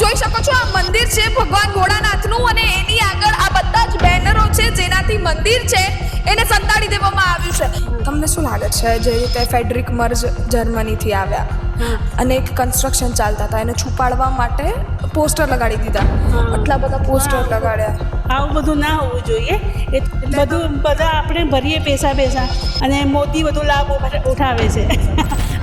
જોઈ શકો છો, આ મંદિર છે ભગવાન ભોળાનાથનું અને એની આગળ આ બધા જ બેનરો છે જેનાથી મંદિર છે, એને સંતાડી દેવામાં આવ્યું છે. તમને શું લાગે છે જે રીતે ફેડરિક મર્જ જર્મનીથી આવ્યા? અને એક કન્સ્ટ્રક્શન ચાલતા હતા, એને છુપાડવા માટે પોસ્ટર લગાડી દીધા. આટલા બધા પોસ્ટર લગાડ્યા. આવું બધું ના હોવું જોઈએ. એ બધું બધા આપણે ભરીએ પૈસા પૈસા અને મોદી બધું લાભ ઉઠા- ઉઠાવે છે.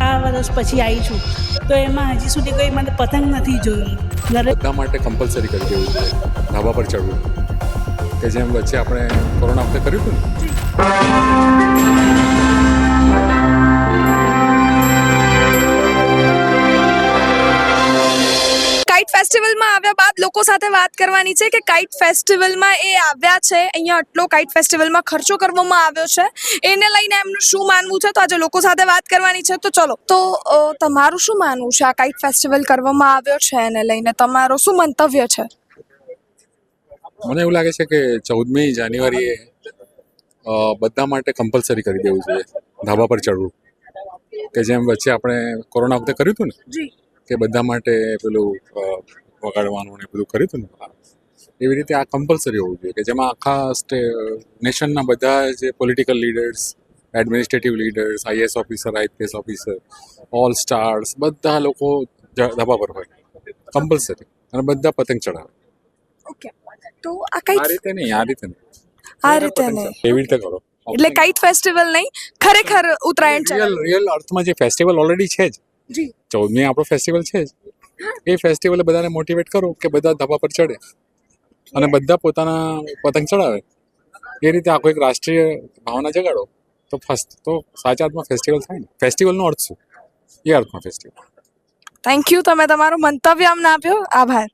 આ વર્ષ પછી આવી છું. તો એમાં હજી સુધી કોઈ મને પતંગ નથી જોઈ. નરે બધા માટે કમ્પલસરી કરી દેવું છે. ધાબા પર ચડવું. કે જેમ વચ્ચે આપણે કોરોના વખતે કર્યું હતું ફેસ્ટિવલમાં આવ્યા બાદ લોકો સાથે વાત કરવાની છે કે કાઇટ ફેસ્ટિવલમાં એ આવ્યા છે. અહીંયા આટલો કાઇટ ફેસ્ટિવલમાં ખર્ચો કરવામાં આવ્યો છે. એને લઈને એમનું શું માનવું છે? તો આજે લોકો સાથે વાત કરવાની છે. તો ચલો. તો તમારું શું માનવું છે? આ કાઇટ ફેસ્ટિવલ કરવામાં આવ્યો છે એને લઈને તમારો શું મંતવ્ય છે? મને એવું લાગે છે કે ચૌદમી જાન્યુઆરીએ બધા માટે કમ્પલસરી કરી દેવું જોઈએ. ધાબા પર ચડવું. કે જેમ વચ્ચે આપણે કોરોના વખતે કર્યું હતું ને? જી. કે બધા માટે પેલું વગાડવાનું ને બધું કર્યું હતું ને? એવી રીતે આ કમ્પલસરી હોવું જોઈએ કે જેમાં આખા સ્ટે નેશનના બધા જે political leaders administrative leaders IAS officer IPS officer all stars બધા લોકો ધાબા પર હોય. કમ્પલસરી અને બધા પતંગ ચડાવે ઓકે તો આ આ રીતે નહીં આ રીતે નહીં. આ રીતે નહીં. એવી રીતે કરો. એટલે કાઈટ ફેસ્ટિવલ નહીં ખરેખર ઉત્તરાયણ રિયલ રિયલ અર્થમાં જે ફેસ્ટિવલ ઓલરેડી છે જ. જી. ચૌદમી આપણો ફેસ્ટિવલ છે જ. એ ફેસ્ટિવલે બધાને મોટિવેટ કરો કે બધા ધાબા પર ચડે. અને બધા પોતાના પતંગ ચડાવે. એ રીતે આખો એક રાષ્ટ્રીય ભાવના જગાડો. તો ફર્સ્ટ તો સાચા અર્થમાં ફેસ્ટિવલ થાય ને. ફેસ્ટિવલનો અર્થ શું? એ અર્થમાં ફેસ્ટિવલ થેન્ક યુ તમે તમારું મંતવ્ય અમને આપ્યો. આભાર.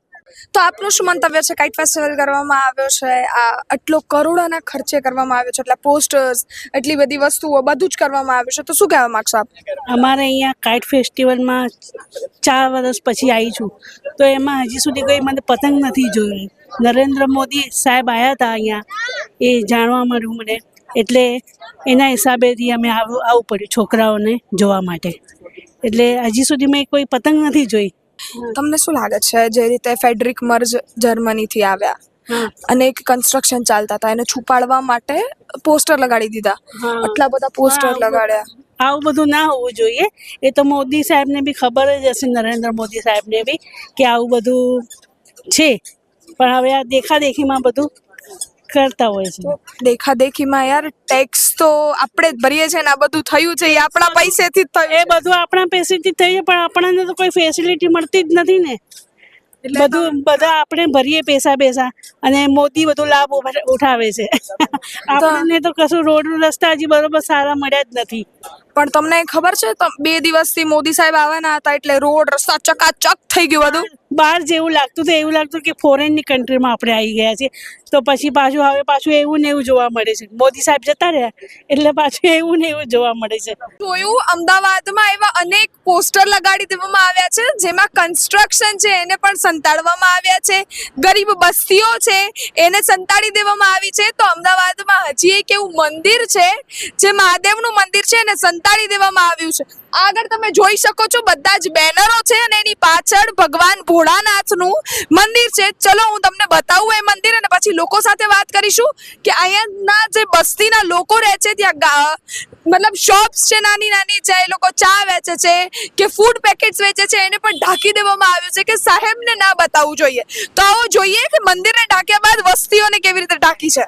તો આપનું શું મંતવ્ય છે. કાઇટ ફેસ્ટિવલ કરવામાં આવ્યો છે. આ આટલો કરોડોના ખર્ચે કરવામાં આવ્યો છે. એટલા પોસ્ટર્સ એટલી બધી વસ્તુઓ, બધું જ કરવામાં આવ્યું છે. તો શું કહેવા માગશો આપ? અમારે અહીંયા કાઇટ ફેસ્ટિવલમાં ચાર વર્ષ પછી આવી છું. તો એમાં હજી સુધી કોઈ મને પતંગ નથી જોયું. નરેન્દ્ર મોદી સાહેબ આવ્યા હતા અહીંયા. એ જાણવા મળ્યું મને. એટલે એના હિસાબેથી અમે આવું આવવું પડ્યું છોકરાઓને જોવા માટે. એટલે હજી સુધી મેં કોઈ પતંગ નથી જોઈ. તમને શું લાગે છે જે રીતે ફેડરિક મર્જ જર્મનીથી આવ્યા? અને એક કન્સ્ટ્રક્શન ચાલતા હતા એને છુપાડવા માટે પોસ્ટર લગાડી દીધા. આટલા બધા પોસ્ટર લગાડ્યા. આવું બધું ના હોવું જોઈએ. એ તો મોદી સાહેબને બી ખબર જ હશે નરેન્દ્ર મોદી સાહેબને બી કે આવું બધું છે. પણ હવે આ દેખાદેખીમાં બધું કરતા હોય છે. દેખા દેખીમાં યાર ટેક્સ તો આપણે જ ભરીએ છીએ ને આ બધું થયું છે એ આપણા પૈસેથી જ થયું એ બધું આપણા પૈસેથી થઈએ પણ આપણને તો કોઈ ફેસિલિટી મળતી જ નથી ને. બધું બધા આપણે ભરીએ પૈસા પૈસા અને મોદી બધું લાભ ઉઠાવે છે. આપણને તો કશું રોડ રસ્તા હજી બરોબર સારા મળ્યા જ નથી. પણ તમને ખબર છે બે દિવસથી મોદી સાહેબ આવવાના હતા એટલે રોડ રસ્તા ચકાચક થઈ ગયું બધું. બહાર જેવું લાગતું હતું, એવું લાગતું કે ફોરેનની કન્ટ્રીમાં આપણે આવી ગયા છીએ. તો પછી પાછું હવે પાછું એવું ને એવું જોવા મળે છે. મોદી સાહેબ જતા રહ્યા, એટલે પાછું એવું ને એવું જોવા મળે છે. જોયું, અમદાવાદમાં એવા અનેક પોસ્ટર લગાડી દેવામાં આવ્યા છે, જેમાં કન્સ્ટ્રક્શન છે, એને પણ સંતાડવામાં આવ્યા છે. ગરીબ બસ્તીઓ છે, એને સંતાડી દેવામાં આવી છે. તો અમદાવાદમાં હજી એક એવું મંદિર છે, જે મહાદેવનું મંદિર છે એને સંતાડી દેવામાં આવ્યું છે. આગળ તમે જોઈ શકો છો બધા જ બેનરો છે અને એની પાછળ ભગવાન ભોળાનાથનું મંદિર છે. ચલો હું તમને બતાવું એ મંદિર અને પછી લોકો સાથે વાત કરીશું કે અહીંયાના જે બસ્તીના લોકો રહે છે, ત્યાં મતલબ શોપ્સ છે, નાની નાની છે એ લોકો ચા વેચે છે કે ફૂડ પેકેટ્સ વેચે છે, એને પણ ઢાંકી દેવામાં આવ્યું છે કે સાહેબને ના બતાવવું જોઈએ. તો આવો જોઈએ કે મંદિરને ઢાંક્યા બાદ વસ્તીઓને કેવી રીતે ઢાંકી છે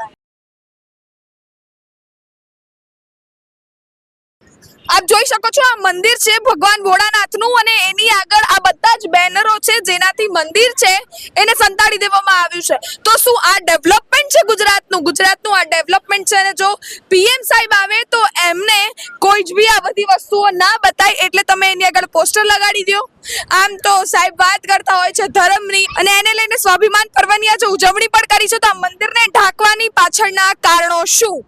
આપ જોઈ શકો છો, આ મંદિર છે ભગવાન ભોળાનાથનું અને એની આગળ આ બધા જ બેનરો છે જેનાથી મંદિર છે, એને સંતાડી દેવામાં આવ્યું છે. તો શું આ ડેવલપમેન્ટ છે ગુજરાતનું? ગુજરાતનું આ ડેવલપમેન્ટ છે અને જો પીએમ સાહેબ આવે તો એમને કોઈ જ બી આ બધી વસ્તુઓ ના બતાય એટલે તમે એની આગળ પોસ્ટર લગાડી દો. આમ તો સાહેબ વાત કરતા હોય છે ધર્મની અને એને લઈને સ્વાભિમાન પર્વની આજે ઉજવણી પણ કરી છે. તો આ મંદિરને ઢાંકવાની પાછળના કારણો શું?